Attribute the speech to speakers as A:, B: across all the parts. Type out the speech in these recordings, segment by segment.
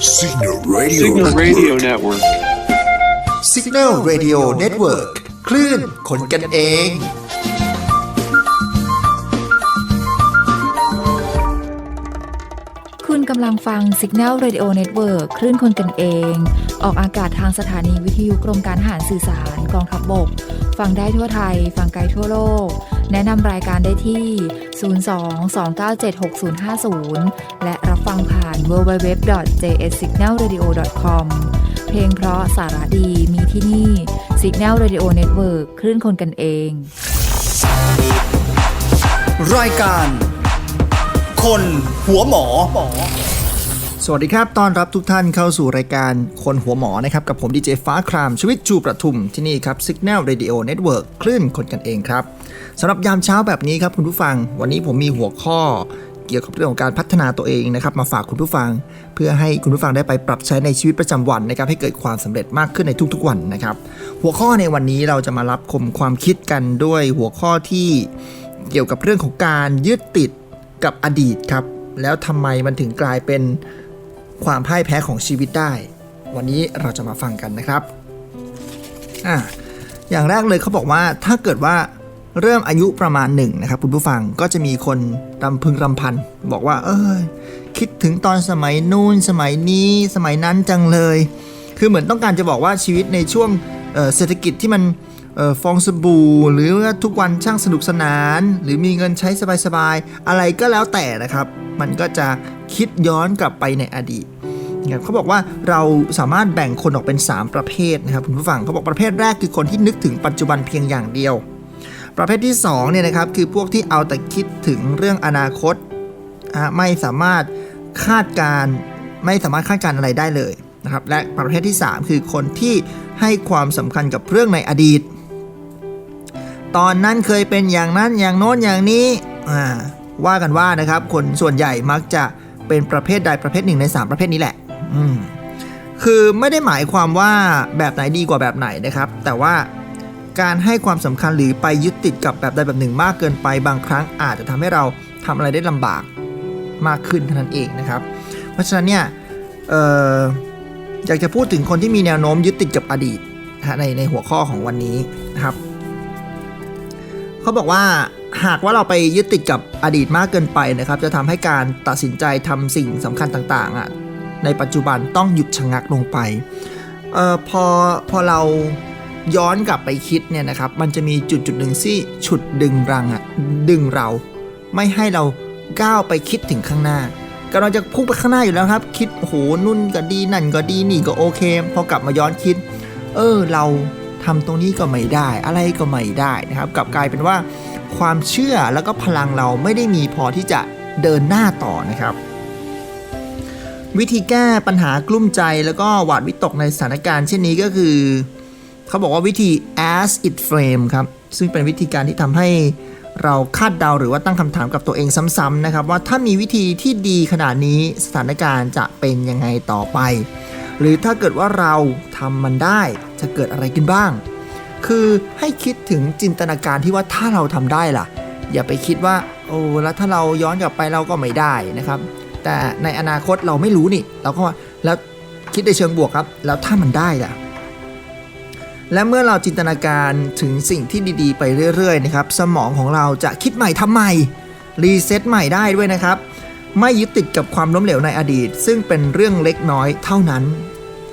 A: Signal Radio.
B: Signal Radio Network.
C: Signal Radio Network คลื่นคนกันเอง
D: คุณกำลังฟัง Signal Radio Network คลื่นคนกันเอง ออกอากาศทางสถานีวิทยุกรมการทหารสื่อสารกองทัพบบก ฟังได้ทั่วไทย ฟังไกลทั่วโลก แนะนำรายการได้ที่ 02-297-6050 และ รับฟังผ่าน www.jssignalradio.com เพลงเพราะสาระดีมีที่นี่ Signal Radio Network คลื่นคนกันเอง
E: รายการ คนหัวหมอ
C: สวัสดีครับ ต้อนรับทุกท่านเข้าสู่รายการคนหัวหมอนะครับ กับผมดีเจฟ้าครามชวิตจูประทุมที่นี่ครับ Signal Radio Network คลื่นคนกันเองครับสำหรับยามเช้าแบบนี้ครับคุณผู้ฟัง วันนี้ผมมีหัวข้อ เกี่ยวกับเรื่องของการพัฒนาตัวเองนะครับมาฝากคุณผู้ฟัง เพื่อให้คุณผู้ฟังได้ไปปรับใช้ในชีวิตประจำวันนะครับให้เกิดความสำเร็จมากขึ้นในทุกๆวันนะครับ หัวข้อในวันนี้เราจะมารับคมความคิดกันด้วยหัวข้อที่เกี่ยวกับเรื่องของการยึดติดกับอดีตครับ แล้วทำไมมันถึงกลายเป็นความพ่ายแพ้ของชีวิตได้ วันนี้เราจะมาฟังกันนะครับอะอย่างแรกเลยเขาบอกว่าถ้าเกิดว่า เริ่มอายุประมาณหนึ่งนะครับคุณผู้ฟังก็จะมีคนรำพึงรำพัน บอกว่า เอยคิดถึงตอนสมัยนู่น สมัยนี้สมัยนั้นจังเลย คือเหมือนต้องการจะบอกว่าชีวิตในช่วงเเศรษฐกิจที่มันออฟองสบู่ หรือว่าทุกวันช่างสนุกสนาน หรือมีเงินใช้สบายๆ อะไรก็แล้วแต่นะครับ มันก็จะคิดย้อนกลับไปในอดีตเขาบอกว่าเราสามารถแบ่งคนออกเป็น 3 ประเภทนะครับคุณผู้ฟังเขาบอกประเภทแรกคือคนที่นึกถึงปัจจุบันเพียงอย่างเดียว ประเภทที่2เนี่ยนะครับคือพวกที่เอาแต่คิดถึงเรื่องอนาคตไม่สามารถคาดการณ์ไม่สามารถคาดการณ์อะไรได้เลยนะครับและประเภทที่ 3 คือคนที่ให้ความสำคัญกับเรื่องในอดีต ตอนนั้นเคยเป็นอย่างนั้นอย่างโน้นอย่างนี้ว่ากันว่านะครับ คนส่วนใหญ่มักจะเป็นประเภทใดประเภทหนึ่งใน 3 ประเภทนี้แหละคือไม่ได้หมายความว่าแบบไหนดีกว่าแบบไหนนะครับ แต่ว่า การให้ความสำคัญหรือไปยึดติดกับแบบใดแบบหนึ่งมากเกินไปบางครั้งอาจจะทำให้เราทำอะไรได้ลำบากมากขึ้นเท่านั้นเองนะครับ เพราะฉะนั้นเนี่ยอออยากจะพูดถึงคนที่มีแนวโน้มยึดติดกับอดีตในในหัวข้อของวันนี้นะครับเขาบอกว่าหากว่าเราไปยึดติดกับอดีตมากเกินไปนะครับ จะทำให้การตัดสินใจทำสิ่งสำคัญต่างๆอะในปัจจุบันต้องหยุดชะงักลงไปเออพอพอเรา ย้อนกลับไปคิดเนี่ยนะครับมันจะมีจุดจุดหนึ่งที่ฉุดดึงรังอะดึงเรา ไม่ให้เราก้าวไปคิดถึงข้างหน้ากำลังจะพุ่งไปข้างหน้าอยู่แล้วครับ คิดโหนุ่นก็ดีนั่นก็ดีนี่ก็โอเค พอกลับมาย้อนคิด เออเราทำตรงนี้ก็ไม่ได้ อะไรก็ไม่ได้นะครับกลับกลายเป็นว่า ความเชื่อแล้วก็พลังเราไม่ได้มีพอที่จะเดินหน้าต่อนะครับ วิธีแก้ปัญหากลุ้มใจแล้วก็หวาดวิตกในสถานการณ์เช่นนี้ก็คือ เขาบอกว่าวิธี as it frame ครับ ซึ่งเป็นวิธีการที่ทำให้เราคาดเดาหรือว่าตั้งคำถามกับตัวเองซ้ำๆนะครับ ว่าถ้ามีวิธีที่ดีขนาดนี้สถานการณ์จะเป็นยังไงต่อไป หรือถ้าเกิดว่าเราทำมันได้จะเกิดอะไรขึ้นบ้าง คือให้คิดถึงจินตนาการที่ว่าถ้าเราทำได้ล่ะ อย่าไปคิดว่าโอ้แล้วถ้าเราย้อนกลับไปเราก็ไม่ได้นะครับ แต่ในอนาคตเราไม่รู้นี่ เราก็แล้วคิดในเชิงบวกครับ แล้วถ้ามันได้ล่ะ และเมื่อเราจินตนาการถึงสิ่งที่ดีๆ ไปเรื่อยๆนะครับสมองของเราจะคิดใหม่ทำใหม่รีเซ็ตใหม่ได้ด้วยนะครับ ไม่ยึดติดกับความล้มเหลวในอดีต ซึ่งเป็นเรื่องเล็กน้อยเท่านั้น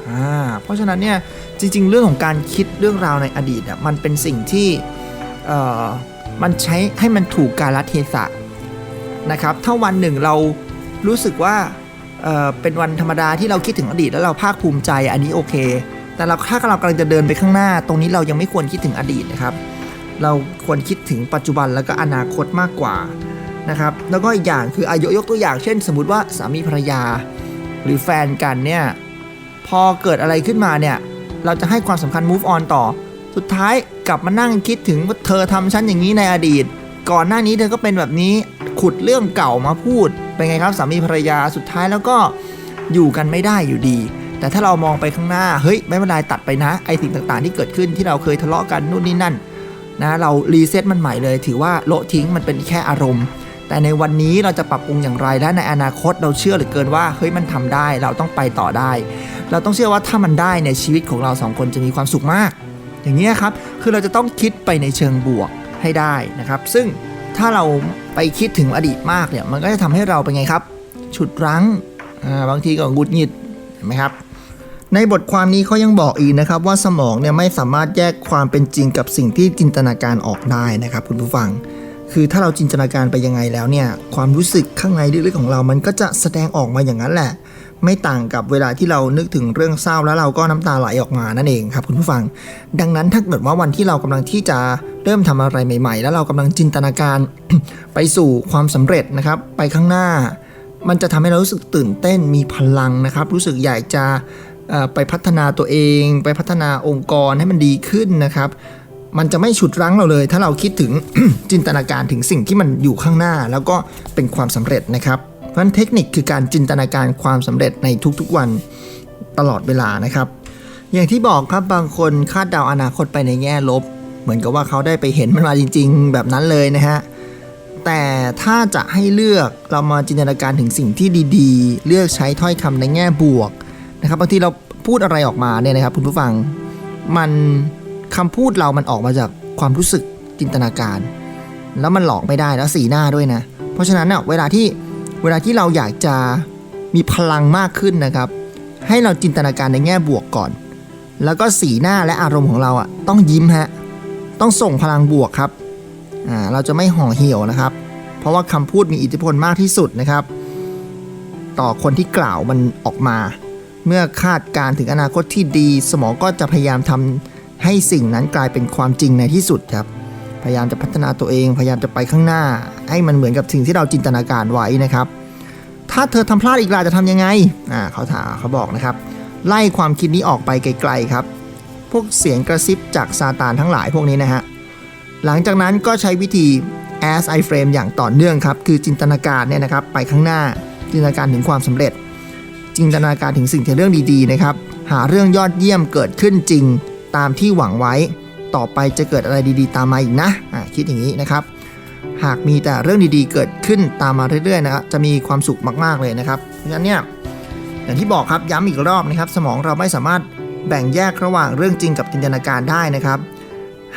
C: อ่าเพราะฉะนั้นเนี่ยจริง ๆ เรื่องของการคิดเรื่องราวในอดีตอะมันเป็นสิ่งที่เอ่อมันใช้ให้มันถูกกาลเทศะนะครับถ้าวันหนึ่งเรารู้สึกว่าเเป็นวันธรรมดาที่เราคิดถึงอดีตแล้วเราภาคภูมิใจอันนี้โอเค แต่เราถ้าเรากำลังจะเดินไปข้างหน้า ตรงนี้เรายังไม่ควรคิดถึงอดีตนะครับ เราควรคิดถึงปัจจุบันแล้วก็อนาคตมากกว่านะครับ แล้วก็อีกอย่างคืออายกยกตัวอย่างเช่น สมมติว่าสามีภรรยา หรือแฟนกันเนี่ยพอเกิดอะไรขึ้นมาเนี่ยเราจะให้ความสำคัญ move on ต่อ สุดท้ายกลับมานั่งคิดถึงว่าเธอทำฉันอย่างนี้ในอดีต ก่อนหน้านี้เธอก็เป็นแบบนี้ขุดเรื่องเก่ามาพูด เป็นไงครับสามีภรรยาสุดท้ายแล้วก็อยู่กันไม่ได้อยู่ดี แต่ถ้าเรามองไปข้างหน้าเฮ้ยไม่เป็นไรตัดไปนะไอสิ่งต่างๆ ที่เกิดขึ้นที่เราเคยทะเลาะกันนู่นนี่นั่นนะเรารีเซ็ตมันใหม่เลย ถือว่าโละทิ้งมันเป็นแค่อารมณ์ แต่ในวันนี้เราจะปรับปรุงอย่างไรและในอนาคตเราเชื่อเหลือเกินว่าเฮ้ยมันทำได้เราต้องไปต่อได้ เราต้องเชื่อว่าถ้ามันได้เนี่ยชีวิตของเราสองคนจะมีความสุขมาก อย่างนี้ครับคือเราจะต้องคิดไปในเชิงบวกให้ได้นะครับ ซึ่งถ้าเราไปคิดถึงอดีตมากเนี่ยมันก็จะทำให้เราเป็นไงครับ ฉุดรั้งบางทีก็หงุดหงิดเห็นไหมครับ ในบทความนี้เขายังบอกอีกนะครับว่าสมองเนี่ยไม่สามารถแยกความเป็นจริงกับสิ่งที่จินตนาการออกได้นะครับคุณผู้ฟัง คือถ้าเราจินตนาการไปยังไงแล้วเนี่ยความรู้สึกข้างในลึกๆของเรามันก็จะแสดงออกมาอย่างนั้นแหละ ไม่ต่างกับเวลาที่เรานึกถึงเรื่องเศร้าแล้วเราก็น้ำตาไหลออกมานั่นเองครับคุณผู้ฟัง ดังนั้นถ้าเกิดว่าวันที่เรากำลังที่จะเริ่มทำอะไรใหม่ ๆ แล้วเรากำลังจินตนาการไปสู่ความสำเร็จนะครับไปข้างหน้า มันจะทำให้เรารู้สึกตื่นเต้นมีพลังนะครับ รู้สึกอยากจะ ไปพัฒนาตัวเอง ไปพัฒนาองค์กรให้มันดีขึ้นนะครับ มันจะไม่ฉุดรั้งเราเลย ถ้าเราคิดถึงจินตนาการถึงสิ่งที่มันอยู่ข้างหน้า แล้วก็เป็นความสำเร็จนะครับ เพราะฉะนั้นเทคนิคคือการจินตนาการความสำเร็จในทุกๆวันตลอดเวลานะครับ อย่างที่บอกครับบางคนคาดเดาอนาคตไปในแง่ลบ เหมือนกับว่าเขาได้ไปเห็นมันมาจริง ๆ แบบนั้นเลยนะฮะแต่ถ้าจะให้เลือกเรามาจินตนาการถึงสิ่งที่ดีๆ เลือกใช้ถ้อยคำในแง่บวก นะครับบางทีเราพูดอะไรออกมาเนี่ยนะครับคุณผู้ฟังมันคำพูดเรามันออกมาจากความรู้สึกจินตนาการ แล้วมันหลอกไม่ได้แล้วสีหน้าด้วยนะ เพราะฉะนั้นเน่ะเวลาที่เวลาที่เราอยากจะมีพลังมากขึ้นนะครับ ให้เราจินตนาการในแง่บวกก่อน แล้วก็สีหน้าและอารมณ์ของเราอะต้องยิ้มฮะต้องส่งพลังบวกครับอ่าเราจะไม่ห่อเหี่ยวนะครับ เพราะว่าคำพูดมีอิทธิพลมากที่สุดนะครับ ต่อคนที่กล่าวมันออกมา เมื่อคาดการถึงอนาคตที่ดี สมองก็จะพยายามทำให้สิ่งนั้นกลายเป็นความจริงในที่สุดครับ พยายามจะพัฒนาตัวเอง พยายามจะไปข้างหน้า ให้มันเหมือนกับสิ่งที่เราจินตนาการไว้นะครับ ถ้าเธอทำพลาดอีกล่ะจะทำยังไงอ่าเขาถามเขาบอกนะครับ ไล่ความคิดนี้ออกไปไกลๆครับ พวกเสียงกระซิบจากซาตานทั้งหลายพวกนี้นะฮะ หลังจากนั้นก็ใช้วิธี as I frame อย่างต่อเนื่องครับ คือจินตนาการเนี่ยนะครับ ไปข้างหน้า จินตนาการถึงความสำเร็จ จินตนาการถึงสิ่งที่เรื่องดีๆนะครับ หาเรื่องยอดเยี่ยมเกิดขึ้นจริงตามที่หวังไว้ ต่อไปจะเกิดอะไรดีๆ ตามมาอีกนะะคิดอย่างนี้นะครับ หากมีแต่เรื่องดีๆ เกิดขึ้นตามมาเรื่อยๆนะครับจะมีความสุขมากๆเลยนะครับเพราะฉะนั้นเนี่ยอย่างที่บอกครับย้ำอีกรอบนะครับ สมองเราไม่สามารถแบ่งแยกระหว่างเรื่องจริงกับจินตนาการได้นะครับ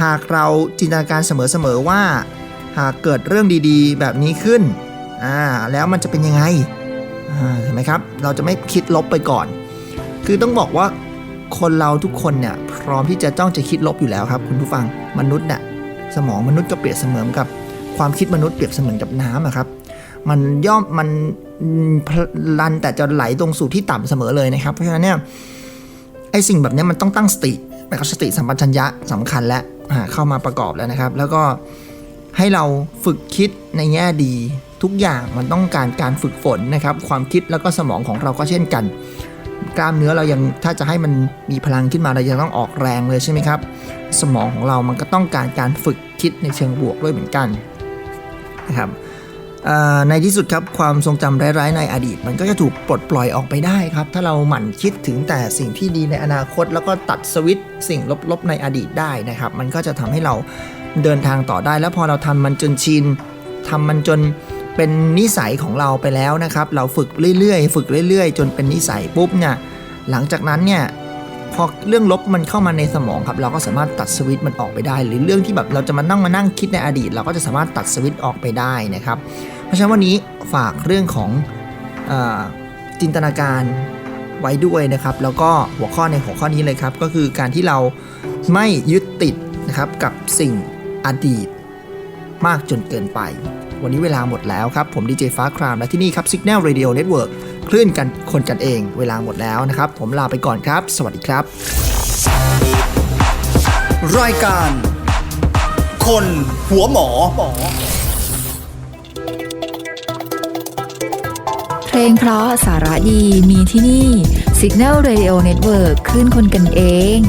C: หากเราจินตนาการเสมอๆว่า หากเกิดเรื่องดีๆ แบบนี้ขึ้นอ่าแล้วมันจะเป็นยังไง เห็นไหมครับ เราจะไม่คิดลบไปก่อน คือต้องบอกว่าคนเราทุกคนเนี่ยพร้อมที่จะจ้องจะคิดลบอยู่แล้วครับ คุณผู้ฟังมนุษย์น่ะสมองมนุษย์ก็เปรียบเสมือนกับ ความคิดมนุษย์เปรียบเสมือนกับน้ำอะครับ มันย่อมมันพลันแต่จะไหลตรงสู่ที่ต่ำเสมอเลยนะครับ เพราะฉะนั้นเนี่ยไอ้สิ่งแบบนี้มันต้องตั้งสตินะครับสติสัมปชัญญะสำคัญและเข้ามาประกอบแล้วนะครับ แล้วก็ให้เราฝึกคิดในแง่ดี ทุกอย่างมันต้องการการฝึกฝนนะครับ ความคิดแล้วก็สมองของเราก็เช่นกัน กล้ามเนื้อเรายังถ้าจะให้มันมีพลังขึ้นมาเรายังต้องออกแรงเลยใช่ไหมครับ สมองของเรามันก็ต้องการการฝึกคิดในเชิงบวกด้วยเหมือนกันนะครับในที่สุดครับความทรงจำร้ายๆในอดีต มันก็จะถูกปลดปล่อยออกไปได้ครับ ถ้าเราหมั่นคิดถึงแต่สิ่งที่ดีในอนาคต แล้วก็ตัดสวิตสิ่งลบๆในอดีตได้นะครับ มันก็จะทำให้เราเดินทางต่อได้ แล้วพอเราทำมันจนชินทำมันจน เป็นนิสัยของเราไปแล้วนะครับ เราฝึกเรื่อยๆ ฝึกเรื่อยๆ จนเป็นนิสัยปุ๊บเนี่ยหลังจากนั้นเนี่ยพอเรื่องลบมันเข้ามาในสมองครับ เราก็สามารถตัดสวิตช์มันออกไปได้ หรือเรื่องที่แบบเราจะมานั่งมานั่งคิดในอดีต เราก็จะสามารถตัดสวิตช์ออกไปได้นะครับ เพราะฉะนั้นวันนี้ฝากเรื่องของอจินตนาการไว้ด้วยนะครับ แล้วก็หัวข้อในหัวข้อนี้เลยครับ ก็คือการที่เราไม่ยึดติดนะครับกับสิ่งอดีตมากจนเกินไป วันนี้เวลาหมดแล้วครับ ผมดีเจฟ้าครามและที่นี่ครับ Signal Radio Network คลื่นกันคนกันเอง เวลาหมดแล้วนะครับ ผมลาไปก่อนครับ สวัสดีครับ
E: รายการ คนหัวหมอ
D: เพลงเพราะสาระดีมีที่นี่ Signal Radio Network คลื่นคนกันเอง